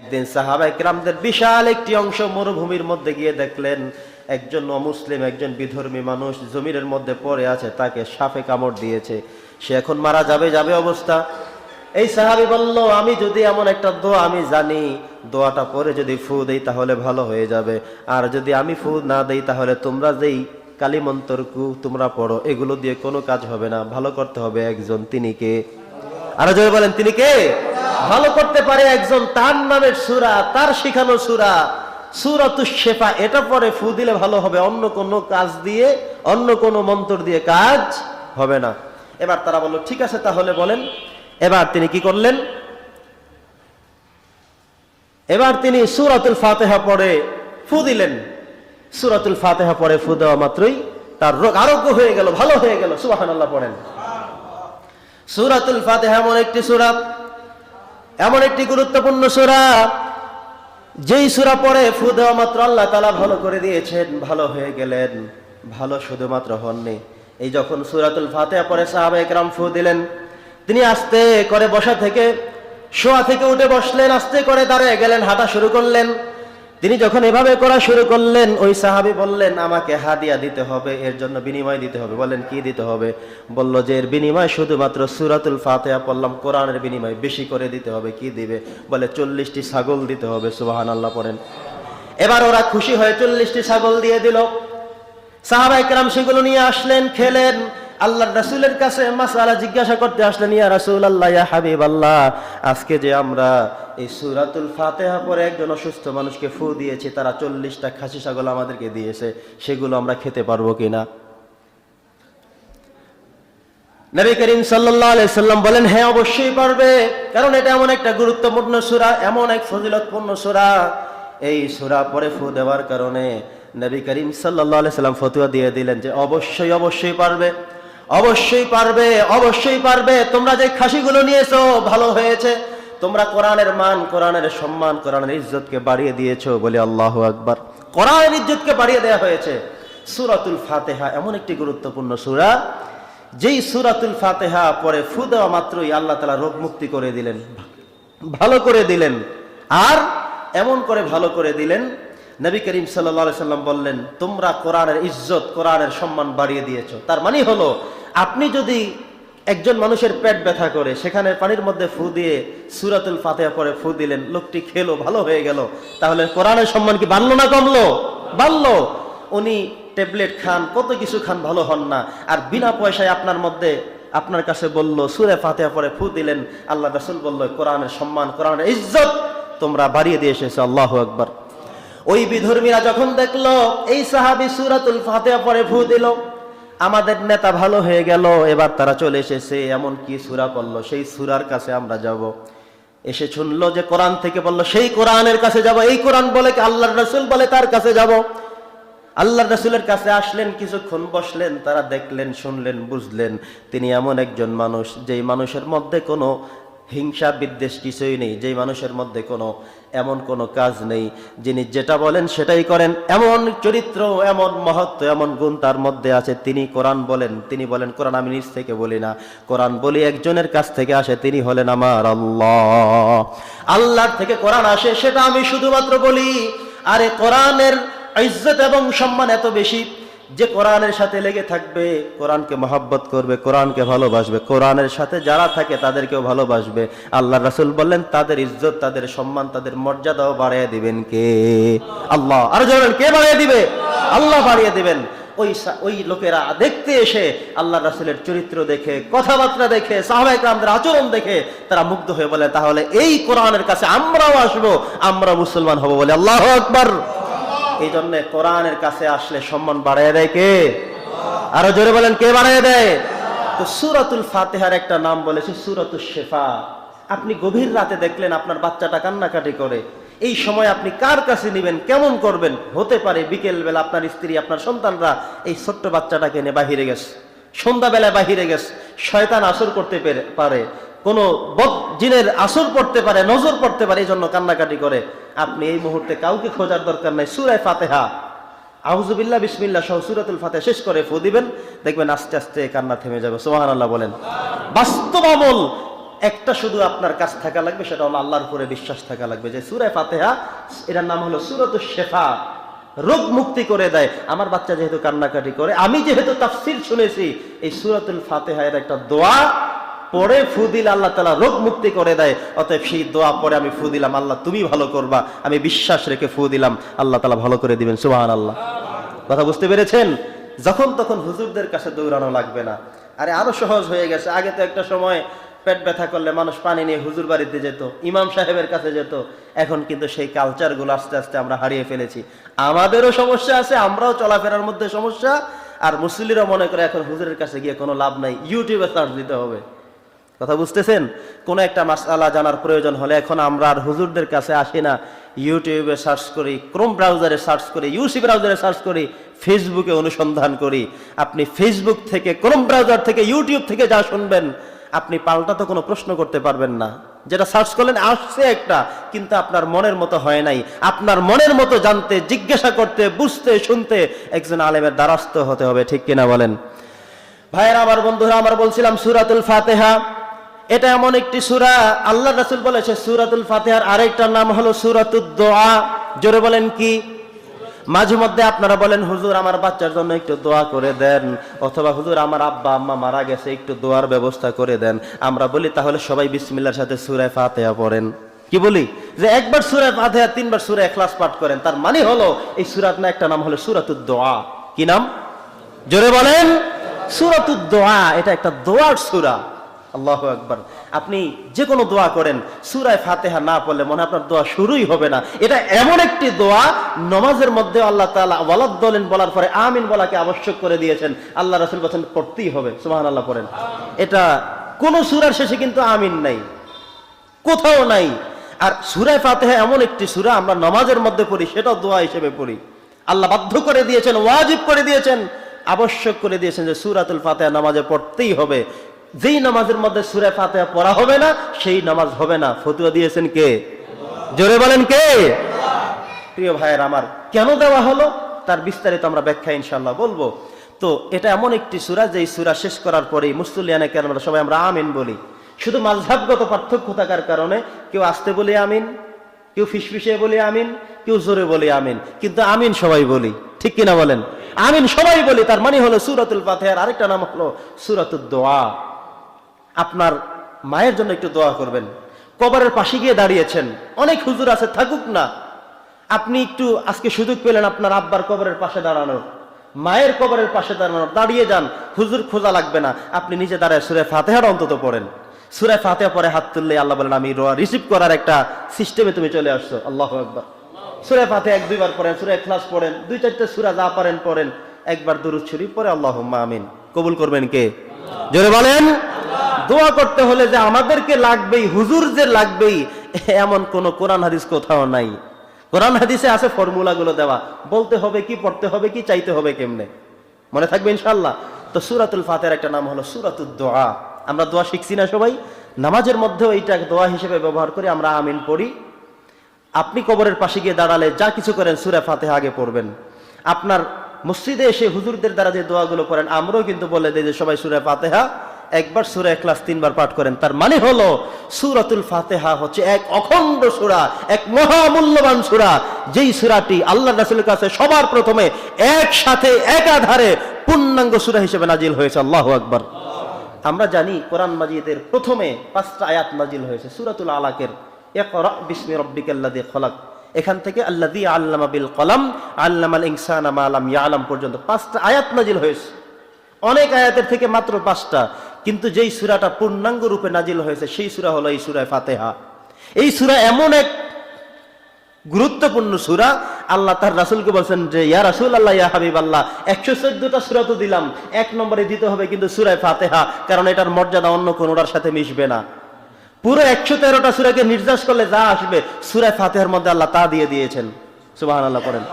একদিন সাহাবা একরামদের বিশাল একটি অংশ মরুভূমির মধ্যে গিয়ে দেখলেন, একজন অমুসলিম, একজন বিধর্মী মানুষ জমিনের মধ্যে পড়ে আছে, তাকে সাপে কামড় দিয়েছে। সে এখন মারা যাবে যাবে অবস্থা। এই সাহাবি বলল, আমি যদি এমন একটা দোয়া, আমি জানি দোয়াটা পরে যদি ফু দেই তাহলে ভালো হয়ে যাবে। আর যদি আমি ফু না দেই তাহলে তোমরা যেই কালিমন্তরকু তোমরা পড়ো, এগুলো দিয়ে কোনো কাজ হবে না। ভালো করতে হবে একজন, তিনি কে? আরও জয় বলেন, তিনি কে? ভালো করতে পারে একজন, তার নামের সুরা, তার শিখানো সুরা সুরাতু শেফা, এটা পরে ফু দিলে ভালো হবে, অন্য কোন কাজ দিয়ে, অন্য কোন মন্ত্র দিয়ে কাজ হবে না। এবার তারা বলল, ঠিক আছে, তাহলে বলেন। এবার তিনি কি করলেন? এবার তিনি সুরাতুল ফাতেহা পরে ফু দিলেন। সুরাতুল ফাতেহা পরে ফু দেওয়া মাত্রই তার রোগ আরোগ্য হয়ে গেল, ভালো হয়ে গেল। সুবাহান আল্লাহ পড়েন। সুরাতুল ফাতেহা এমন একটি সুরা, এমন একটি গুরুত্বপূর্ণ সুরা, যেই সুরা পরে ফু দেওয়া মাত্র আল্লাহ তালা ভালো করে দিয়েছেন, ভালো হয়ে গেলেন, ভালো শুধুমাত্র হননি। এই যখন সুরাতুল ফাতেহা পরে সাহাবা একরাম ফু দিলেন, তিনি আস্তে করে বসা থেকে, শোয়া থেকে উঠে বসলেন, আস্তে করে দাঁড়িয়ে গেলেন, হাঁটা শুরু করলেন। তিনি যখন এভাবে করা শুরু করলেন, ওই সাহাবি বললেন, আমাকে হাদিয়া দিতে হবে, এর জন্য বিনিময় দিতে হবে। বলেন কি দিতে হবে? বলল যে, এর বিনিময় শুধুমাত্র সুরাতুল ফাতেহা পড়লাম, কোরআনের বিনিময় বেশি করে দিতে হবে। কি দিবে? বলে, চল্লিশটি ছাগল দিতে হবে। সুবাহান আল্লাহ পড়েন। এবার ওরা খুশি হয়ে চল্লিশটি ছাগল দিয়ে দিল। সাহাবা একরাম সেগুলো নিয়ে আসলেন, খেলেন। আল্লাহ রাসুলের কাছে মাসালা জিজ্ঞাসা করতে আসলেন, ইয়া রাসুল আল্লাহ ইয়া হাবিব আল্লাহ আজকে যে আমরা এই সুরাতুল ফাতেহা পরে একজন অসুস্থ মানুষকে ফু দিয়েছি, তারা চল্লিশটা খাসি ছাগল আমাদেরকে দিয়েছে, সেগুলো আমরা খেতে পারব কিনা? নবী করিম আলাইহি সাল্লাম বলেন হ্যাঁ অবশ্যই পারবে, কারণ এটা এমন একটা গুরুত্বপূর্ণ সূরা, এমন এক ফজিলতপূর্ণ সূরা। এই সূরা পরে ফু দেওয়ার কারণে নবী করিম আলাইহি সাল্লাম ফতোয়া দিয়ে দিলেন যে, অবশ্যই অবশ্যই পারবে। অবশ্যই পারবে অবশ্যই পারবে। তোমরা যে খাসিগুলো নিয়েছো, ভালো হয়েছে। তোমরা কোরআনের মান, কোরআনের সম্মান, কোরআনের ইজ্জতকে বাড়িয়ে দিয়েছ বলে আল্লাহ আকবার। কোরআনের ইজ্জতকে বাড়িয়ে দেওয়া হয়েছে। সূরাতুল ফাতেহা এমন একটি গুরুত্বপূর্ণ সুরা, যেই সুরাতুল ফাতেহা পরে ফু দেওয়া মাত্রই আল্লাহ তালা রোগ মুক্তি করে দিলেন, ভালো করে দিলেন, আর এমন করে ভালো করে দিলেন নবী করিম সাল্লা সাল্লাম বললেন, তোমরা কোরআনের ইজ্জত, কোরআনের সম্মান বাড়িয়ে দিয়েছ। তার মানে হলো, আপনি যদি একজন মানুষের পেট ব্যথা করে, সেখানে পানির মধ্যে ফু দিয়ে সুরাতুল ফাতেহা পরে ফু দিলেন, লোকটি খেলো, ভালো হয়ে গেল, তাহলে কোরআনের সম্মান কি বাড়লো না কমলো? বাড়লো। উনি ট্যাবলেট খান, কত কিছু খান, ভালো হন না। আর বিনা পয়সায় আপনার মধ্যে, আপনার কাছে বলল, সুরে ফাতেহা পরে ফু দিলেন, আল্লাহ রাসুল বলল, কোরআনের সম্মান, কোরআনের ইজ্জত তোমরা বাড়িয়ে দিয়ে এসেছ, আল্লাহ আকবার। ওই বিধর্মীরা যখন দেখল, এই সাহাবি সুরাতুল ফাতেহা পরে ফু দিল। আমাদের নেতা ভালো হয়ে গেল, এবার তারা চলে এসেছে, এমন কি সুরা পড়ল? সেই সুরার কাছে আমরা যাব। এসে শুনলো যে কোরআন থেকে বলল, সেই কোরআনের কাছে যাব। এই কোরআন বলে আল্লাহ রসুল বলে তার কাছে যাব? আল্লাহ রসুলের কাছে আসলেন, কিছুক্ষণ বসলেন, তারা দেখলেন, শুনলেন, বুঝলেন, তিনি এমন একজন মানুষ, যেই মানুষের মধ্যে কোনো হিংসা বিদ্বেষ কিছুই নেই। যেই মানুষের মধ্যে কোনো, এমন কোনো কাজ নেই, যিনি যেটা বলেন সেটাই করেন। এমন চরিত্র, এমন মহত্ব, এমন গুণ তার মধ্যে আছে। তিনি কোরআন বলেন, তিনি বলেন, কোরআন আমি নিজ থেকে বলি না। কোরআন বলি একজনের কাছ থেকে আসে, তিনি হলেন আমার আল্লাহ। আল্লাহর থেকে কোরআন আসে, সেটা আমি শুধুমাত্র বলি। আরে কোরআনের ইজ্জত এবং সম্মান এত বেশি যে কোরআনের সাথে লেগে থাকবে, কোরআনকে মহাব্বত করবে, কোরআনকে ভালোবাসবে, কোরআনের সাথে যারা থাকে তাদেরকেও ভালোবাসবে। আল্লাহ রাসুল বললেন, তাদের ইজ্জত, তাদের সম্মান, তাদের মর্যাদাও বাড়িয়ে দিবেন কে? আল্লাহ। আর জানেন কে বাড়িয়ে দিবে? আল্লাহ বাড়িয়ে দিবেন। ওই ওই লোকেরা দেখতে এসে আল্লাহ রাসুলের চরিত্র দেখে, কথাবার্তা দেখে সাহাবাহিক রামদের আচরণ দেখে তারা মুগ্ধ হয়ে বলে, তাহলে এই কোরআনের কাছে আমরাও আসব আমরা মুসলমান হব বলে আল্লাহ আকবার। এই জন্য কোরআনের কাছে আসলে সম্মান বাড়ায় দেয় কে? আরও জোরে বলেন, কে বাড়ায় দেয়? তো সুরাতুল ফাতেহার একটা নাম বলেছে সুরাতুল শেফা। আপনি গভীর রাতে দেখলেন আপনার বাচ্চাটা কান্নাকাটি করে। এই সময় আপনি কার কাছে নেবেন, কেমন করবেন? হতে পারে বিকেল বেলা আপনার স্ত্রী, আপনার সন্তানরা এই ছোট্ট বাচ্চাটাকে নিয়ে বাহিরে গেছে। সন্ধ্যাবেলায় বাহিরে গেছে। শয়তান আসর করতে পারে। কোনো বদ জিনের আসর পড়তে পারে, নজর পড়তে পারে, এই জন্য কান্নাকাটি করে। আপনি এই মুহূর্তে কাউকে খোঁজার দরকার নাই। সুরায় ফাতেহা। আউজুবিল্লাহ বিসমিল্লাহ সহ সুরাতুল ফাতে শেষ করে ফু দিবেন। দেখবেন আস্তে আস্তে কান্না থেমে যাবে। সোহান আল্লাহ বলেন। বাস্তব আমল একটা শুধু আপনার কাছ থাকা লাগবে, সেটা হলো আল্লাহর উপরে বিশ্বাস থাকা লাগবে। যে সুরায় ফাতেহা, এটার নাম হলো সুরত শেফা। রোগ মুক্তি করে দেয়। আমার বাচ্চা যেহেতু কান্নাকাটি করে, আমি যেহেতু তাফসির শুনেছি, এই সুরাতুল ফাতেহা এর একটা দোয়া পরে ফুদিল আল্লাহ তালা রোগ মুক্তি করে দেয়। অতএব সেই দোয়া পরে আমি ফু দিলাম, আল্লাহ তুমি ভালো করবা। আমি বিশ্বাস রেখে ফু দিলাম, আল্লাহ তালা ভালো করে দিবেন সুবাহান আল্লাহ কথা বুঝতে পেরেছেন? যখন তখন হুজুরদের কাছে দৌড়ানো লাগবে না। আরে আরও সহজ হয়ে গেছে। আগে তো একটা সময় পেট ব্যথা করলে মানুষ পানি নিয়ে হুজুর বাড়িতে যেত, ইমাম সাহেবের কাছে যেত। এখন কিন্তু সেই কালচারগুলো আস্তে আস্তে আমরা হারিয়ে ফেলেছি। আমাদেরও সমস্যা আছে, আমরাও চলাফেরার মধ্যে সমস্যা। আর মুসলিরা মনে করে এখন হুজুরের কাছে গিয়ে কোনো লাভ নাই। ইউটিউবে সার্চ দিতে হবে। কথা বুঝতেছেন? কোন একটা মাসালা জানার প্রয়োজন হলে এখন আমরা আর হুজুরদের কাছে আসি না। ইউটিউবে সার্চ করি ক্রোম ব্রাউজারে সার্চ করি ইউসি ব্রাউজারে সার্চ করি ফেসবুকে অনুসন্ধান করি। আপনি ফেসবুক থেকে ক্রোম ব্রাউজার থেকে ইউটিউব থেকে যা শুনবেন, আপনি পাল্টা তো কোনো প্রশ্ন করতে পারবেন না। যেটা সার্চ করলেন, আসছে একটা, কিন্তু আপনার মনের মতো হয় নাই। আপনার মনের মতো জানতে, জিজ্ঞাসা করতে, বুঝতে, শুনতে একজন আলেমের দ্বারস্থ হতে হবে, ঠিক কিনা বলেন? ভাইয়ের, আমার বন্ধুরা, আমার বলছিলাম সুরাতুল ফাতেহা। এটা এমন একটি সুরা, আল্লাহ রাসুল বলেছে সুরাতুল ফাতেহার আরেকটা নাম হলো সুরাতুদ দোয়া। জোরে বলেন কি? মাঝে মধ্যে আপনারা বলেন, হুজুর, আমার বাচ্চার জন্য একটু দোয়া করে দেন। অথবা, হুজুর, আমার আব্বা, আম্মা মারা গেছে, একটু দোয়ার ব্যবস্থা করে দেন। আমরা বলি, তাহলে সবাই বিসমিল্লার সাথে সুরায় ফাতেহা পড়েন। কি বলি? যে একবার সুরায় ফাতেহা, তিনবার সুরায় ক্লাস পাঠ করেন, তার মানে হলো এই সুরাত না একটা নাম হলো সুরাতুদ দোয়া। কি নাম? জোরে বলেন, সুরাতুদ দোয়া। এটা একটা দোয়ার সুরা। আল্লাহ আকবার। আপনি যে কোনো দোয়া করেন, সুরায় ফাতেহা না পড়লে মনে আপনার দোয়া শুরুই হবে না। এটা এমন একটি দোয়া, নমাজের মধ্যে আল্লাহ তাআলা ওয়ালাদলেন বলার পরে আমিন বলাকে আবশ্যক করে দিয়েছেন। আল্লাহ রাসূল বলেন পড়তেই হবে, সুবহানাল্লাহ পড়েন। এটা কোন সুরার শেষে কিন্তু আমিন নাই, কোথাও নাই। আর সুরায় ফাতেহা এমন একটি সুরা আমরা নমাজের মধ্যে পড়ি, সেটাও দোয়া হিসেবে পড়ি। আল্লাহ বাধ্য করে দিয়েছেন, ওয়াজিব করে দিয়েছেন। আবশ্যক করে দিয়েছেন যে সুরাতুল ফাতেহা নামাজে পড়তেই হবে। যেই নামাজের মধ্যে সুরে ফাতেহা পড়া হবে না, সেই নামাজ হবে না। ফতুয়া দিয়েছেন কে? জোরে বলেন কে? প্রিয় ভাইয়ের আমার, কেন দেওয়া হলো? তার বিস্তারিত আমরা ব্যাখ্যা ইনশাল্লাহ বলব। তো এটা এমন একটি সুরা যে সুরা শেষ করার পরেই মুসলিয়ানে কেন আমরা সবাই আমরা আমিন বলি। শুধু মাঝহাবগত পার্থক্য থাকার কারণে কেউ আসতে বলে আমিন, কেউ ফিসফিসে বলে আমিন, কেউ জোরে বলে আমিন। কিন্তু আমিন সবাই বলি, ঠিক কিনা বলেন? আমিন সবাই বলি, তার মানে হলো সুরাতুল ফাতেহার আরেকটা নাম হলো সুরাতুল দোয়া। আপনার মায়ের জন্য একটু দোয়া করবেন। কবরের পাশে গিয়ে দাঁড়িয়েছেন। অনেক হুজুর আছে, থাকুক না। আপনি একটু আজকে সুযোগ পেলেন আপনার আব্বার কবরের পাশে দাঁড়ানোর। মায়ের কবরের পাশে দাঁড়ানোর। দাঁড়িয়ে যান, হুজুর খোঁজা লাগবে না। আপনি নিজে দাঁড়ায় সুরে ফাতেহার অন্তত পড়েন। সুরে ফাতেহা পরে হাত তুললে আল্লাহ বলেন, আমি রোয়া রিসিভ করার একটা সিস্টেমে তুমি চলে আসছো। আল্লাহ একবার সুরে ফাতে এক, দুইবার পড়েন, সুরে ক্লাস পড়েন, দুই, চারটে সুরা যা পারেন পড়েন। একবার দুরুদ ছুরি পরে আল্লাহ আমিন। কবুল করবেন কে? জোরে বলেন দোয়া করতে হলে যে আমাদেরকে লাগবেই, হুজুর যে লাগবেই, এমন কোন কোরআন হাদিস কোথাও নাই। কোরআন হাদিসে আছে ফর্মুলাগুলো দেওয়া, বলতে হবে কি, পড়তে হবে কি, চাইতে হবে কেমনে? মনে থাকবে ইনশাল্লাহ তো সুরাতুল ফাতের একটা নাম হলো সুরাতুল দোয়া। আমরা দোয়া শিখছি না সবাই? নামাজের মধ্যেও এইটা দোয়া হিসেবে ব্যবহার করি আমরা আমিন পড়ি। আপনি কবরের পাশে গিয়ে দাঁড়ালে যা কিছু করেন সুরে ফাতেহা আগে পড়বেন। আপনার মসজিদে এসে হুজুরদের দ্বারা যে দোয়াগুলো করেন, আমরাও কিন্তু বলে দিই যে সবাই সুরে ফাতেহা একবার সুরে ক্লাস তিনবার পাঠ করেন, তার মানে হলো সুরাতুল ফাতেহা হচ্ছে এক অখণ্ড সুরা, এক মহামূল্যবান সুরা। যেই সুরাটি আল্লাহ রাসুলের কাছে সবার প্রথমে একসাথে একাধারে পূর্ণাঙ্গ সুরা হিসেবে নাজিল হয়েছে। আল্লাহ আকবার। আমরা জানি কোরআন মাজিদের প্রথমে পাঁচটা আয়াত নাজিল হয়েছে, সুরাতুল আলাকের। বিসমি রাব্বিকাল্লাযী খলাক। এখান থেকে আল্লাযী আল্লামা বিল কলাম, আল্লামাল ইনসানা মা লাম ইয়ালাম পর্যন্ত পাঁচটা আয়াত নাজিল হয়েছে। অনেক আয়াতের থেকে মাত্র পাঁচটা। কিন্তু যেই সূরাটা পূর্ণাঙ্গ রূপে নাজিল হয়েছে, সেই সূরা হলো এই সূরা ফাতেহা। এই সূরা এমন এক গুরুত্বপূর্ণ সুরা, আল্লাহ তার রাসুলকে বলছেন যে, ইয়া রাসুল আল্লাহ ইয়া হাবিব আল্লাহ একশো চোদ্দটা সুরা তো দিলাম, এক নম্বরে দিতে হবে কিন্তু সুরায় ফাতেহা, কারণ এটার মর্যাদা অন্য কোনোটার সাথে মিশবে না। পুরো একশো তেরোটা সুরাকে নির্যাস করলে যা আসবে, সুরায় ফাতেহার মধ্যে আল্লাহ তা দিয়ে দিয়েছেন। সুবাহ আল্লাহ করেন